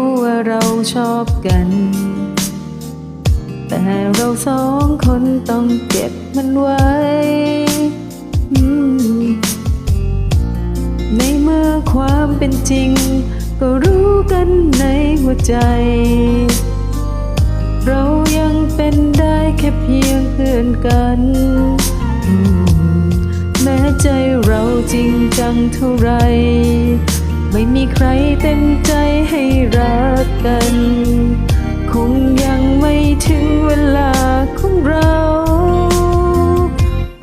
ู้ว่าเราชอบกัน แต่เราสองคนต้องเก็บมันไว้ ในเมื่อความเป็นจริง ก็รู้กันในหัวใจ เรายังเป็นได้แค่เพียงเพื่อนกันแม้ใจเราจริงจังเท่าไร ไม่มีใครเต็มใจให้รักกัน คงยังไม่ถึงเวลาของเรา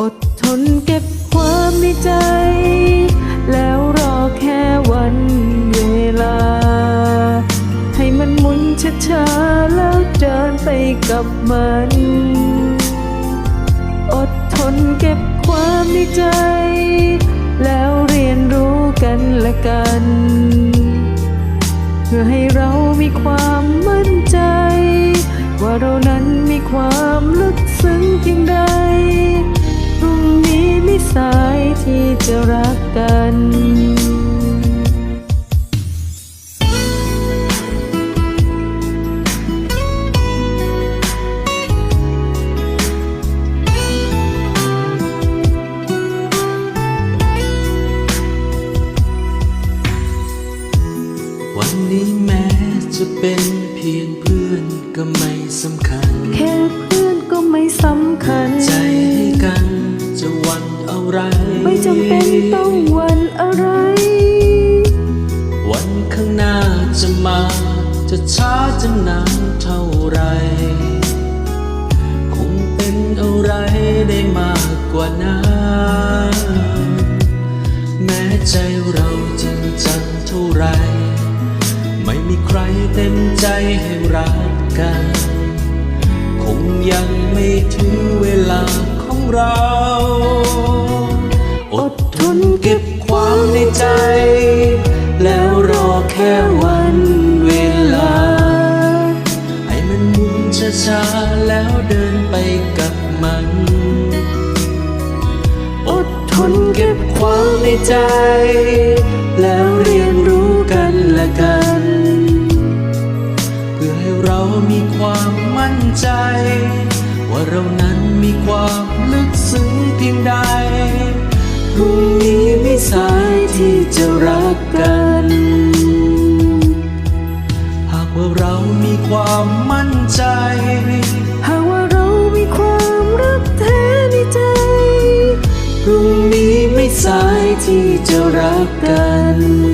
อดทนเก็บความในใจ แล้วรอแค่วันเวลา ให้มันหมุนช้าๆแล้วเดินไปกับมัน อดทนเก็บความในใจ แล้ว กันและกัน เพื่อให้เรามีความมั่นใจ ว่าเรานั้นมีความลึกซึ้งเพียงใดพรุ่งนี้ไม่สายที่จะรักกันวัน เป็นเพียงเพื่อนก็ไม่สำคัญ แค่เพื่อนก็ไม่สำคัญ ใจให้กันจะหวันอะไร ไม่จำเป็นต้องหวันอะไร วันข้างหน้าจะมา จะช้าจะนานเท่าไร คงเป็นอะไรได้ มีใครเต็มใจให้รักกัน คงยังไม่ถึงเวลาของเรา อดทนเก็บความในใจ แล้วรอแค่วันเวลา ให้มันมุนช้าๆแล้วเดินไปกับมัน อดทนเก็บความในใจ แล้วเรียนรู้กันและกัน พื่อให้เรามีความมั่นใจ ว่าเรานั้นมีความลึกซึ้งเพียงใดพรุ่งนี้ไม่สายที่จะรักกัน หากว่าเรามีความมั่นใจ หากว่าเรามีความรักแท้ในใจ พรุ่งนี้ไม่สายที่จะรักกัน